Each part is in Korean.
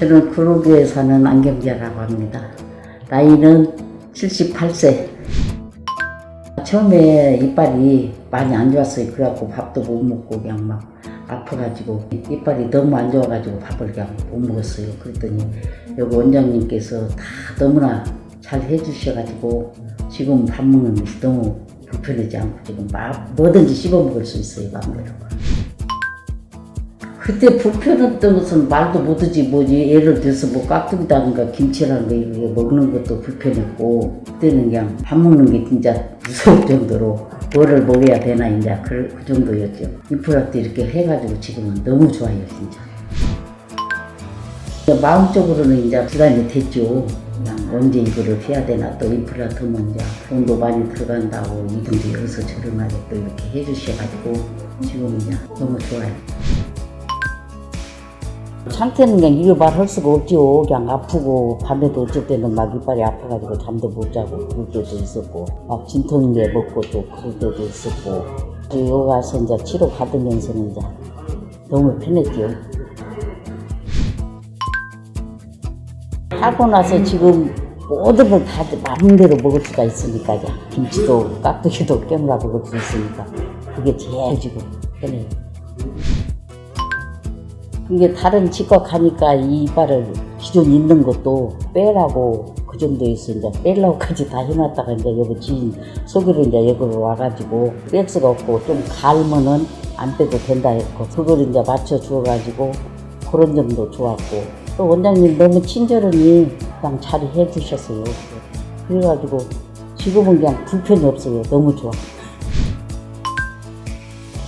저는 구로구에 사는 안경자라고 합니다. 나이는 78세. 처음에 이빨이 많이 안 좋았어요. 그래갖고 밥도 못 먹고 그냥 막 아파가지고 이빨이 너무 안 좋아가지고 밥을 그냥 못 먹었어요. 그랬더니 여기 원장님께서 다 너무나 잘 해주셔가지고 지금 밥 먹는 게 너무 불편하지 않고 지금 막 뭐든지 씹어 먹을 수 있어요. 마음대로. 그때 불편했던 것은 말도 못하지 뭐지 예를 들어서 뭐 깍두기다든가 김치라는 거 이렇게 먹는 것도 불편했고 그때는 그냥 밥 먹는 게 진짜 무서울 정도로 뭐를 먹어야 되나 이제 그, 그 정도였죠 인프라도 이렇게 해가지고 지금은 너무 좋아요 진짜 마음적으로는 이제 부담이 됐죠 언제 이거를 해야 되나 또 인프라 더면 이제 돈도 많이 들어간다고 이분도 여기서 저렴하게 또 이렇게 해주셔가지고 지금 이제 너무 좋아요 상태는 그냥 이거 말할 수가 없죠. 그냥 아프고 밤에도 어쩔 때는 막 이빨이 아파가지고 잠도 못 자고 그럴 때도 있었고 막 진통제 먹고 또 그럴 때도 있었고 또 여기 와서 이제 치료 받으면서는 이제 너무 편했죠. 하고 나서 지금 모든 걸 다 마음대로 먹을 수가 있으니까 김치도 깍두기도 깨물어 먹을 수 있으니까 그게 제일 지금 편해요. 이게 다른 치과 가니까 이 이빨을 기존 있는 것도 빼라고 그 정도에서 이제 빼려고까지 다 해놨다가 이제 여기 지인 소개로 이제 여기로 와가지고 뺄 수가 없고 좀 갈면은 안 빼도 된다 했고 그걸 이제 맞춰 주어가지고 그런 점도 좋았고 또 원장님 너무 친절하니 그냥 잘 해주셨어요. 그래가지고 지금은 그냥 불편이 없어요. 너무 좋아.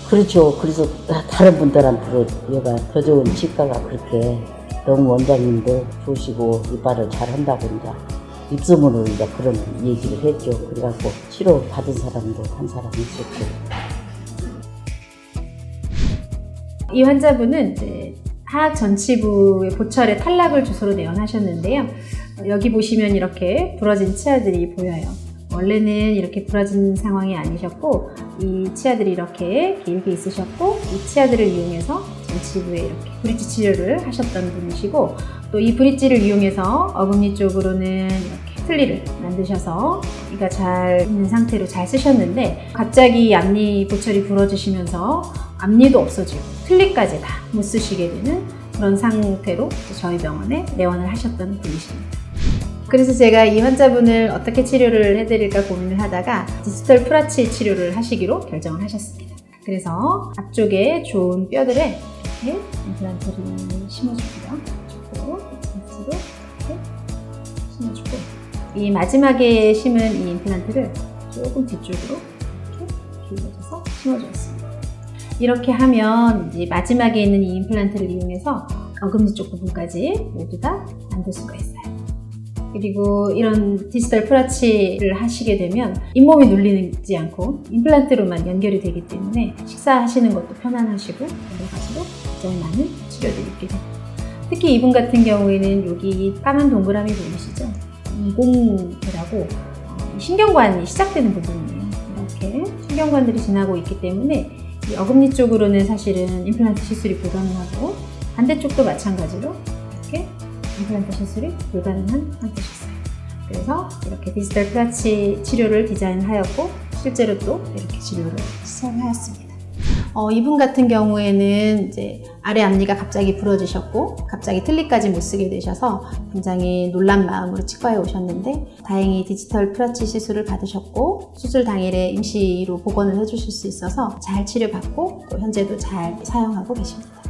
그렇죠. 그래서 다른 분들한테도 얘가 더 좋은 치과가 그렇게 너무 원장님도 좋으시고 이빨을 잘 한다고 이제 입소문으로 이제 그런 얘기를 했죠. 그래갖고 치료 받은 사람도 한 사람 있었고. 이 환자분은 이제 하악 전치부의 보철에 탈락을 주소로 내원하셨는데요. 여기 보시면 이렇게 부러진 치아들이 보여요. 원래는 이렇게 부러진 상황이 아니셨고 이 치아들이 이렇게 길게 있으셨고 이 치아들을 이용해서 전치부에 이렇게 브릿지 치료를 하셨던 분이시고 또 이 브릿지를 이용해서 어금니 쪽으로는 이렇게 틀니를 만드셔서 이가 잘 있는 상태로 잘 쓰셨는데 갑자기 앞니 보철이 부러지시면서 앞니도 없어지고 틀니까지 다 못 쓰시게 되는 그런 상태로 저희 병원에 내원을 하셨던 분이십니다. 그래서 제가 이 환자분을 어떻게 치료를 해드릴까 고민을 하다가 디지털 프라치 치료를 하시기로 결정을 하셨습니다. 그래서 앞쪽에 좋은 뼈들에 이렇게 임플란트를 심어주고요. 앞쪽으로 디지로 이렇게 심어주고 이 마지막에 심은 이 임플란트를 조금 뒤쪽으로 이렇게 기울여져서 심어주었습니다. 이렇게 하면 이제 마지막에 있는 이 임플란트를 이용해서 어금니 쪽 부분까지 모두 다 만들 수가 있어요. 그리고 이런 디지털 프라치를 하시게 되면 잇몸이 눌리지 않고 임플란트로만 연결이 되기 때문에 식사하시는 것도 편안하시고 여러 가지로 굉장히 많은 치료들이 있게 됩니다. 특히 이분 같은 경우에는 여기 까만 동그라미 보이시죠? 이공이라고 어, 신경관이 시작되는 부분이에요. 이렇게 신경관들이 지나고 있기 때문에 이 어금니 쪽으로는 사실은 임플란트 시술이 불가능하고 반대쪽도 마찬가지로 이렇게 임플란트 시술이 불가능한 상태셨어요. 그래서 이렇게 디지털 플라치 치료를 디자인하였고 실제로 또 이렇게 치료를 시작하였습니다. 어, 이분 같은 경우에는 이제 아래 앞니가 갑자기 부러지셨고 갑자기 틀니까지 못 쓰게 되셔서 굉장히 놀란 마음으로 치과에 오셨는데 다행히 디지털 프라치 시술을 받으셨고 수술 당일에 임시로 복원을 해주실 수 있어서 잘 치료받고 또 현재도 잘 사용하고 계십니다.